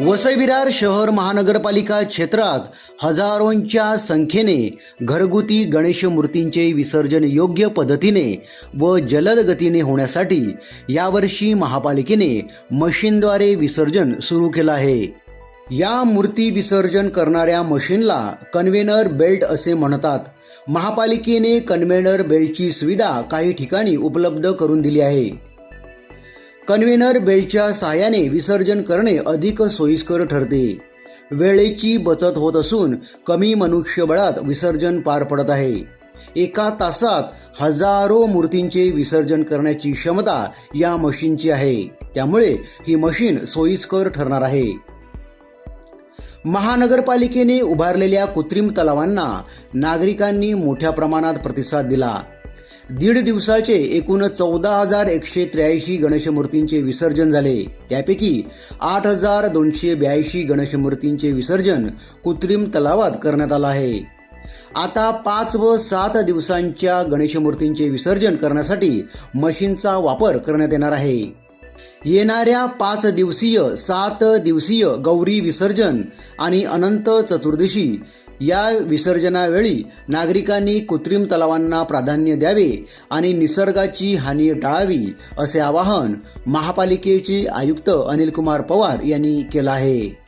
वसई विरार शहर महानगरपालिका क्षेत्रात हजारोंच्या संख्येने घरगुती गणेश मूर्तींचे विसर्जन योग्य पद्धतीने व जलद गतीने होण्यासाठी यावर्षी महापालिकेने मशीनद्वारे विसर्जन सुरू केलं आहे. या मूर्ती विसर्जन करणाऱ्या मशीनला कन्व्हेनर बेल्ट असे म्हणतात. महापालिकेने कन्व्हेनर बेल्टची सुविधा काही ठिकाणी उपलब्ध करून दिली आहे. कन्व्हेनर बेल्टच्या सहाय्याने विसर्जन करणे अधिक सोयीस्कर ठरते. वेळेची बचत होत असून कमी मनुष्यबळात विसर्जन पार पडत आहे. एका तासात हजारो मूर्तींचे विसर्जन करण्याची क्षमता या मशीनची आहे. त्यामुळे ही मशीन सोयीस्कर ठरणार आहे. महानगरपालिकेने उभारलेल्या कृत्रिम तलावांना नागरिकांनी मोठ्या प्रमाणात प्रतिसाद दिला. दीड दिवसाचे एकूण चौदा हजार एकशे त्र्याऐंशी गणेशमूर्तींचे विसर्जन झाले. त्यापैकी आठ हजार दोनशे ब्याऐंशी गणेशमूर्तींचे विसर्जन कृत्रिम तलावात करण्यात आलं आहे. आता पाच व सात दिवसांच्या गणेशमूर्तींचे विसर्जन करण्यासाठी मशीनचा वापर करण्यात येणार आहे. येणाऱ्या पाच दिवसीय सात दिवसीय गौरी विसर्जन आणि अनंत चतुर्दशी या विसर्जनावेळी नागरिकांनी कृत्रिम तलावांना प्राधान्य द्यावे आणि निसर्गाची हानी टाळावी असे आवाहन महापालिकेचे आयुक्त अनिलकुमार पवार यांनी केलं आहे.